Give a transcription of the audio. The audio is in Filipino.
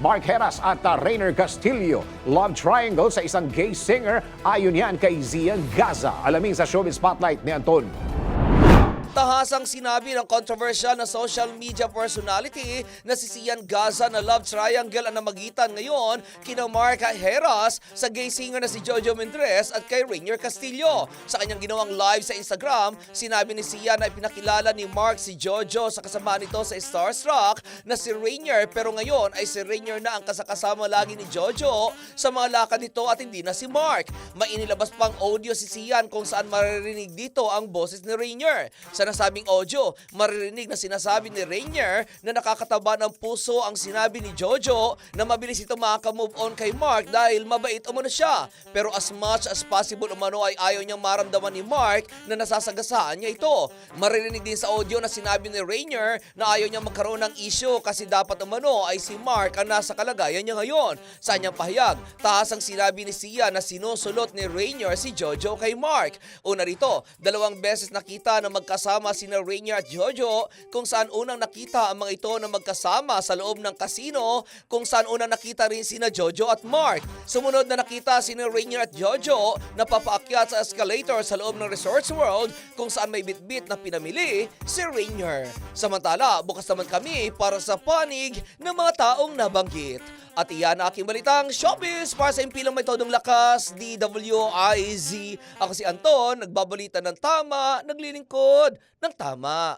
Mark Heras at uh, Rainer Castillo. Love triangle sa isang gay singer. Ayon yan kay Zian Gaza. Alamin sa Showbiz Spotlight ni Anton. Tahasang sinabi ng controversial na social media personality na si Sian Gaza na love triangle ang namagitan ngayon kina Mark Heras sa gay singer na si Jojo Mendres at kay Rainier Castillo. Sa kanyang ginawang live sa Instagram, sinabi ni Sian na ipinakilala ni Mark si Jojo sa kasama nito sa Starstruck na si Rainier pero ngayon ay si Rainier na ang kasakasama lagi ni Jojo sa mga lakad nito at hindi na si Mark. May inilabas pang audio si Sian kung saan maririnig dito ang boses ni Rainier. Sa nasabing audio, maririnig na sinasabi ni Rainier na nakakataba ng puso ang sinabi ni Jojo na mabilis ito makaka-move on kay Mark dahil mabait umano siya. Pero as much as possible umano ay ayaw niyang maramdaman ni Mark na nasasagasaan niya ito. Maririnig din sa audio na sinabi ni Rainier na ayaw niyang magkaroon ng issue kasi dapat umano ay si Mark ang nasa kalagayan niya ngayon. Sa kanyang pahayag, taas ang sinabi ni Sia na sinusulot ni Rainier si Jojo kay Mark. Una rito, dalawang beses nakita na magkasama sina Rainier at Jojo kung saan unang nakita ang mga ito na magkasama sa loob ng kasino kung saan unang nakita rin sina Jojo at Mark. Sumunod na nakita sina Rainier at Jojo na papaakyat sa escalator sa loob ng Resorts World kung saan may bitbit na pinamili si Rainier. Samantala, bukas naman kami para sa panig ng mga taong nabanggit. At iyan ang aking balitang showbiz para sa impilang may todong lakas, DWIZ. Ako si Anton, nagbabalita ng tama, naglilingkod ng tama.